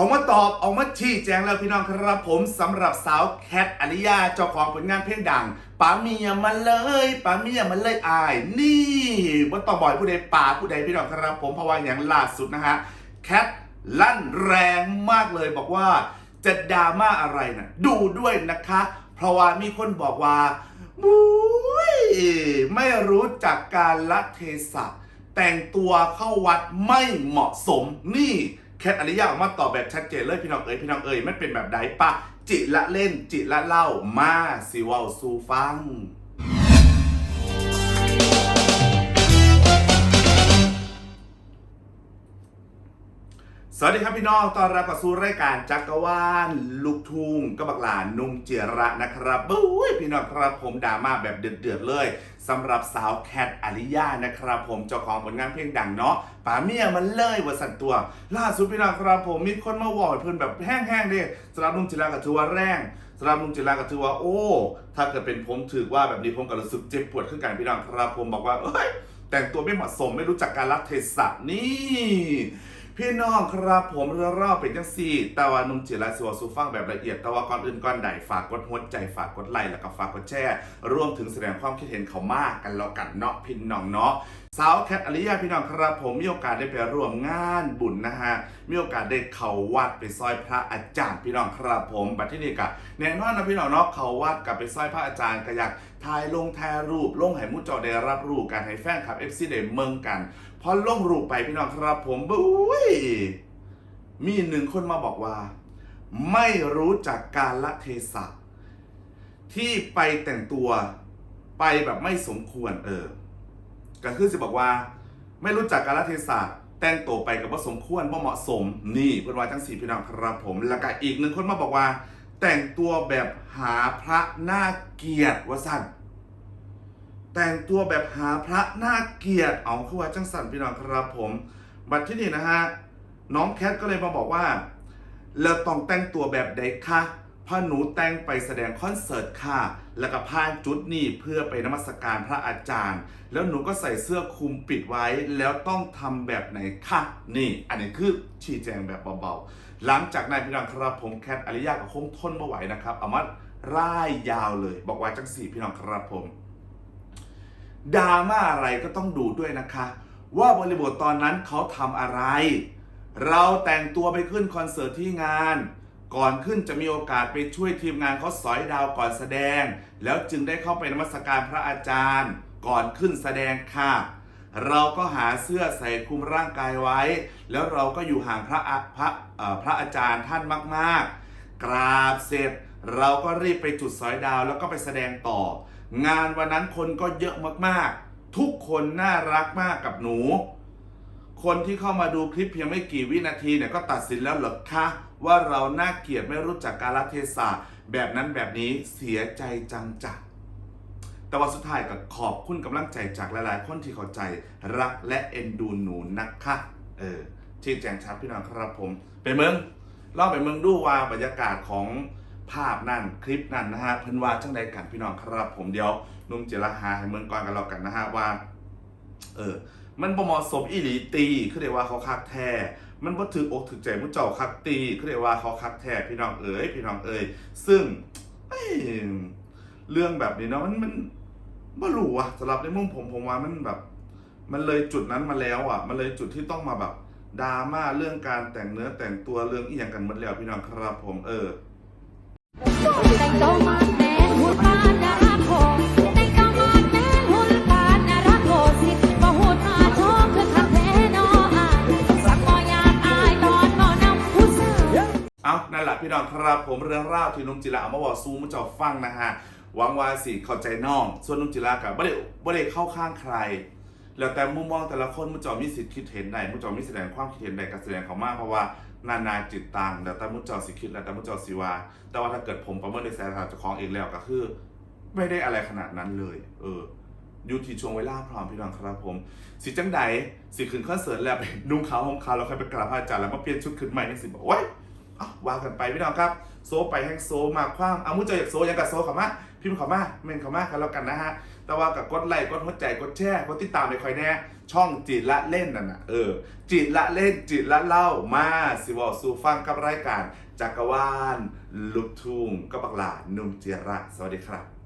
ออกมาตอบออกมาชี้แจงแล้วพี่น้องครับผมสำหรับสาวแคทอริยาเจ้าของผลงานเพลงดังป๋าเมียมันเลยป๋าเมียมันเลยอาย นี่ว่าต้องบ่อยผู้ใดป่าผู้ใดพี่น้องครับผมเพราะว่าอย่างล่าสุดนะฮะแคทลั่นแรงมากเลยบอกว่าจะดราม่าอะไรนะดูด้วยนะคะ เพราะว่ามีคนบอกว่าบุ้ยไม่รู้จักการละเทศะแต่งตัวเข้าวัดไม่เหมาะสมนี่ แคทอริยาออกมาตอบแบบชัดเจนเลยพี่น้องเอ๋ยพี่น้องเอ๋ยมันเป็นแบบใดปะจิละเล่นจิละเล่ามาสิวาสูฟัง สวัสดีครับพี่น้องตอนรับกับสู่รายการจักรวาลลูกทุ่งกบักหลานนุ่งเจระนะครับบุ้ยพี่น้องครับผมดราม่าแบบเดือดๆเลยสำหรับสาวแคทอาริยานะครับผมเจ้าของผลงานเพลงดังเนาะป๋าเมียมันเลยว่าสันตัว ล่าสุดพี่น้องครับผมมีคนมาบอกให้เพื่อนแบบแห้งๆเด้สำหรับนุ่งจิระกับถือว่าแรงสำหรับนุ่งจิระกับถือว่าโอ้ถ้าเกิดเป็นผมถือว่าแบบนี้ผมก็รู้สึกเจ็บปวดขึ้นกันพี่น้องครับผมบอกว่าเอ้ยแต่งตัวไม่เหมาะสมไม่รู้จักการรักเทศะนี่ พี่น้องครับผมเรืองเล่าเป็นจังซี่แต่ว่านุ่มจิราสิวสูฟังแบบละเอียดแต่ว่าก่อนอื่นก่อนใดฝากกดหัวใจฝากกดไลค์แล้วก็ฝากกดแชร์รวมถึงแสดงความคิดเห็นเขามากกันแล้วกันเนาะพี่น้องเนาะสาวแคทอริยาพี่น้องครับผมมีโอกาสได้ไปร่วมงานบุญนะฮะมีโอกาสได้เข้าวัดไปซอยพระอาจารย์พี่น้องครับผมบัดที่นี่กะแน่นอนนะพี่น้องเนาะเข้าวัดกับไปซอยพระอาจารย์ก็อยาก ถ่ายลงถ่ายรูปลงให้มุจอได้รับรู้กันให้แฟนคลับ FC ได้เมืองกัน พอลงรูปไปพี่น้องครับผมบุ้ยมีหนึ่งคนมาบอกว่า ไม่รู้จักการละเทศะที่ไปแต่งตัวไปแบบไม่สมควรเออ ก็คือจะบอกว่า ไม่รู้จักการละเทศะแต่งตัวไปกับว่าสมควรว่าเหมาะสม นี่เพื่อนว่าทั้งสี่พี่น้องครับผม แล้วก็อีกหนึ่งคนมาบอกว่า แต่งตัวแบบหาพระหน้าเกียรติวสันแต่งตัวแบบหาพระหน้าเกียดเอาคือว่าจังสันพี่น้องครับผมบัดที่นี่นะฮะน้องแคทก็เลยมาบอกว่าเราต้องแต่งตัวแบบใดคะ พ่อหนูแต่งไปแสดงคอนเสิร์ตค่ะ แล้วก็พานจุดนี้เพื่อไปนมัสการพระอาจารย์ แล้วหนูก็ใส่เสื้อคลุมปิดไว้ แล้วต้องทำแบบไหนคะนี่ อันนี้คือชี้แจงแบบเบาๆ หลังจากนั้นพี่น้องครับผมแคทอริยาก็คงทนไม่ไหวนะครับ เอามาร่ายยาวเลย บอกว่าจังสี่พี่น้องครับผมดราม่าอะไรก็ต้องดูด้วยนะคะ ว่าบริบทตอนนั้นเขาทำอะไร เราแต่งตัวไปขึ้นคอนเสิร์ตที่งาน ก่อนขึ้นจะมีโอกาสไปช่วยทีมงานเขาสอยดาวก่อนแสดง แล้วจึงได้เข้าไปนมัสการพระอาจารย์ ก่อนขึ้นแสดงค่ะ เราก็หาเสื้อใส่คลุมร่างกายไว้ แล้วเราก็อยู่ห่างพระพระพระอาจารย์ท่านมากๆ กราบเสร็จเราก็รีบไปจุดสอยดาวแล้วก็ไปแสดงต่อ งานวันนั้นคนก็เยอะมากๆ ทุกคนน่ารักมากกับหนู คนที่เข้ามาดูคลิปเพียงไม่กี่วินาทีเนี่ยก็ตัดสินแล้วเหรอคะว่าเราน่าเกลียดไม่รู้จักกาลเทศะแบบนั้นแบบนี้เสียใจจังจักแต่ว่าสุดท้ายก็ขอบคุณกำลังใจจากหลาย ๆ คนที่เข้าใจรักและเอ็นดูหนูนะคะเออชี้แจงชัดพี่น้องครับผมไปเมืองลองไปเมืองดูว่าบรรยากาศของภาพนั่นคลิปนั่นนะฮะเพิ่นว่าจังใดกันพี่น้องครับผมเดี๋ยวนุ่มเจรหาให้เมืองก่อนกันแล้วกันนะฮะว่า เออ มันบ่เหมาะสมอีหลีตีคือเรียกว่าเขาคักแท้ มันบ่ถืออกถือใจมุเจ้าคักตีคือเรียกว่าเขาคักแท้พี่น้องเอ๋ยพี่น้องเอ๋ยซึ่งเรื่องแบบนี้เนาะมันมันบ่รู้อะสำหรับในมุมผมผมว่ามันแบบ มันเลยจุดนั้นมาแล้วอะมันเลยจุดที่ต้องมาแบบดราม่าเรื่องการแต่งเนื้อแต่งตัวเรื่องอีหยังกันหมดแล้วพี่น้องครับผมเออ เอานั่นแหละพี่น้องครับผมเรื่องราวที่นุ่มจิระเอามาบอกซูมุจอฟังนะฮะหวังว่าสิเข้าใจน้องส่วนนุ่มจิระกับบ่ได้บ่ได้เข้าข้างใคร แล้วแต่มุมมองแต่ละคนมุจอมีสิทธิ์คิดเห็นได้มุจอมีแสดงความคิดเห็นได้การแสดงเขามากเพราะว่านานาจิตตังแล้วแต่มุจอสิคิดแล้วแต่มุจอสิว่าแต่ว่าถ้าเกิดผมประเมินในสายตาเจ้าของเองแล้วก็คือ ไม่ได้อะไรขนาดนั้นเลย เอออยู่ที่ช่วงเวลาพร้อมพี่น้องครับผม สิจังใดสิขึ้นคอนเสิร์ตแล้วไปนุ่งขาวห่มขาวแล้วค่อยไปกราบพระอาจารย์แล้วมาเปลี่ยนชุดขึ้นใหม่นี่สิบอกโอ๊ย อาว่ากันไปพี่น้องครับ โซไปแห้งโซมาคว้างเอามุจอยากโซอยากกับโซเขามาพิมพ์เขามาเมนเขามากันแล้วกันนะฮะแต่ว่ากับกดไลค์กดหัวใจกดแชร์กดติดตามในคอยแน่ช่องจีดละเล่นนั่นนะเออจีดละเล่นจีดละเล่ามาสิวอสู่ฟังกับรายการจักรวาลลุกทุ่งกับบักหลานุ่มเจระสวัสดีครับ